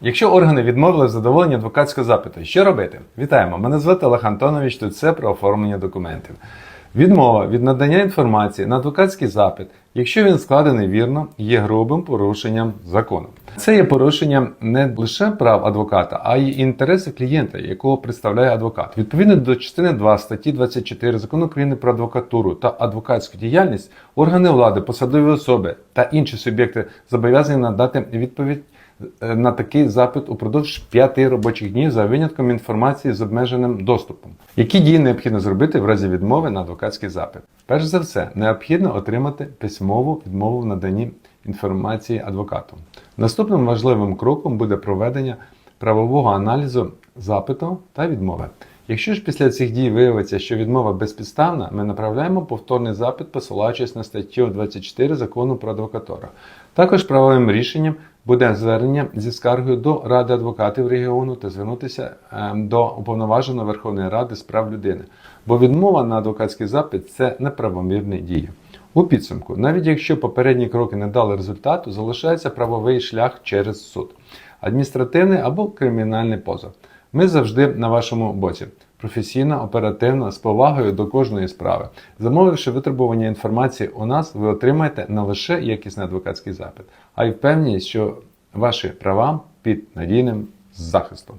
Якщо органи відмовили в задоволенні адвокатського запиту, що робити? Вітаємо! Мене звати Олег Антонович, тут все про оформлення документів. Відмова від надання інформації на адвокатський запит, якщо він складений вірно, є грубим порушенням закону. Це є порушенням не лише прав адвоката, а й інтересів клієнта, якого представляє адвокат. Відповідно до частини 2 статті 24 закону України про адвокатуру та адвокатську діяльність, органи влади, посадові особи та інші суб'єкти зобов'язані надати відповідь на такий запит упродовж 5 робочих днів за винятком інформації з обмеженим доступом. Які дії необхідно зробити в разі відмови на адвокатський запит? Перш за все, необхідно отримати письмову відмову в наданні інформації адвокату. Наступним важливим кроком буде проведення правового аналізу запиту та відмови. Якщо ж після цих дій виявиться, що відмова безпідставна, ми направляємо повторний запит, посилаючись на статтю 24 закону про адвокатуру. Також правовим рішенням буде звернення зі скаргою до Ради адвокатів регіону та звернутися е, до уповноваженої Верховної Ради з прав людини. Бо відмова на адвокатський запит це неправомірні дії. У підсумку, навіть якщо попередні кроки не дали результату, залишається правовий шлях через суд, адміністративний або кримінальний позов. Ми завжди на вашому боці. Професійно, оперативно, з повагою до кожної справи. Замовивши витребування інформації у нас, ви отримаєте не лише якісний адвокатський запит, а й впевненість, що ваші права під надійним захистом.